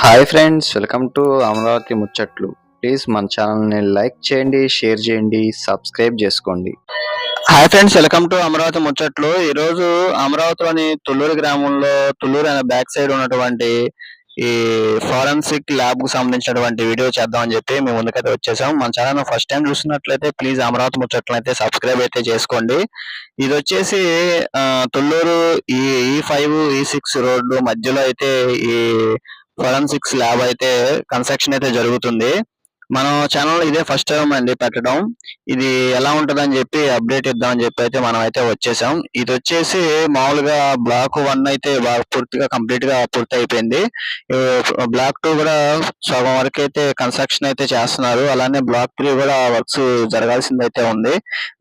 Hi friends welcome to Amaravati ముచ్చట్లు. Please మన ఛానల్ని లైక్ చేయండి షేర్ చేయండి సబ్స్క్రైబ్ చేసుకోండి. Hi friends welcome to Amaravati ముచ్చట్లు. ఈరోజు అమరావతిలోని తుళ్ళూరు గ్రామంలో తుళ్ళూరు అనే బ్యాక్ సైడ్ ఉన్నటువంటి ఈ ఫారెన్సిక్ ల్యాబ్కు సంబంధించినటువంటి వీడియో చేద్దామని చెప్పి మేము ముందుకైతే వచ్చేసాం. మన ఛానల్ ఫస్ట్ టైం చూస్తున్నట్లయితే ప్లీజ్ అమరావతి ముచ్చట్లు అయితే సబ్స్క్రైబ్ అయితే చేసుకోండి. ఇది వచ్చేసి తుళ్ళూరు ఈ ఈ ఫైవ్ ఈ సిక్స్ రోడ్డు మధ్యలో అయితే ఈ ఫోరెన్సిక్స్ ల్యాబ్ అయితే కన్స్ట్రక్షన్ అయితే జరుగుతుంది. మన ఛానల్ ఇదే ఫస్ట్ టైం అండి పెట్టడం. ఇది ఎలా ఉంటుందని చెప్పి అప్డేట్ ఇద్దామని చెప్పి అయితే మనం అయితే వచ్చేసాం. ఇది వచ్చేసి మామూలుగా బ్లాక్ వన్ అయితే బాగా పూర్తిగా కంప్లీట్గా పూర్తి అయిపోయింది. బ్లాక్ టూ కూడా సగం వరకు అయితే కన్స్ట్రక్షన్ అయితే చేస్తున్నారు. అలానే బ్లాక్ త్రీ కూడా వర్క్స్ జరగాల్సింది అయితే ఉంది.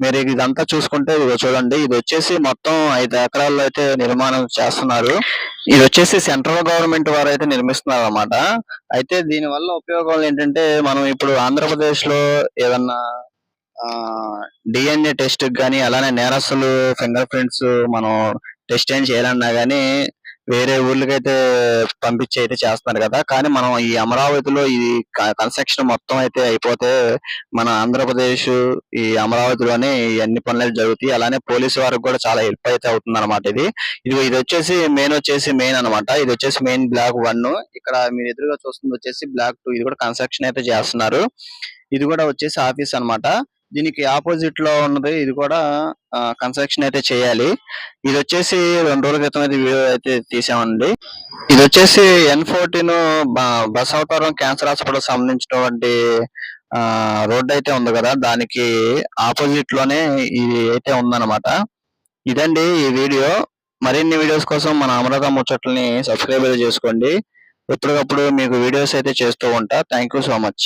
మీరు ఇదంతా చూసుకుంటే చూడండి. ఇది వచ్చేసి మొత్తం ఐదు ఎకరాల్లో అయితే నిర్మాణం చేస్తున్నారు. ఇది వచ్చేసి సెంట్రల్ గవర్నమెంట్ వారు అయితే నిర్మిస్తున్నారు అన్నమాట అయితే దీని వల్ల ఉపయోగాలు ఏంటంటే మనం ఇప్పుడు ఆంధ్రప్రదేశ్లో ఏదన్నా డిఎన్ఏ టెస్ట్ కానీ అలానే నేరస్తులు ఫింగర్ ప్రింట్స్ మనం టెస్ట్ ఏం చేయాలన్నా కానీ వేరే ఊర్లకైతే పంపించి అయితే చేస్తున్నారు కదా. కానీ మనం ఈ అమరావతిలో ఈ కన్స్ట్రక్షన్ మొత్తం అయితే అయిపోతే మన ఆంధ్రప్రదేశ్ ఈ అమరావతిలోనే అన్ని పనులు జరుగుతాయి. అలానే పోలీసు వారికి కూడా చాలా హెల్ప్ అయితే అవుతుంది అనమాట ఇది. ఇది ఇది వచ్చేసి మెయిన్ వచ్చేసి మెయిన్ అన్నమాట. ఇది వచ్చేసి మెయిన్ బ్లాక్ వన్. ఇక్కడ మీరు ఎదురుగా చూస్తుంది వచ్చేసి బ్లాక్ టూ. ఇది కూడా కన్స్ట్రక్షన్ అయితే చేస్తున్నారు. ఇది కూడా వచ్చేసి ఆఫీస్ అన్నమాట. దీనికి ఆపోజిట్లో ఉన్నది ఇది కూడా కన్స్ట్రక్షన్ అయితే చేయాలి. ఇది వచ్చేసి రెండు రోజుల క్రితం అయితే వీడియో అయితే తీసామండి. ఇది వచ్చేసి ఎన్ ఫోర్టీన్ బస్ అవతారం క్యాన్సర్ హాస్పిటల్ సంబంధించినటువంటి రోడ్ అయితే ఉంది కదా దానికి ఆపోజిట్లోనే ఇది అయితే ఉందన్నమాట. ఇదండి ఈ వీడియో. మరిన్ని వీడియోస్ కోసం మన అమరగా ముచ్చట్లని సబ్స్క్రైబ్ చేసుకోండి. ఎప్పటికప్పుడు మీకు వీడియోస్ అయితే చేస్తూ ఉంటా. Thank you so much.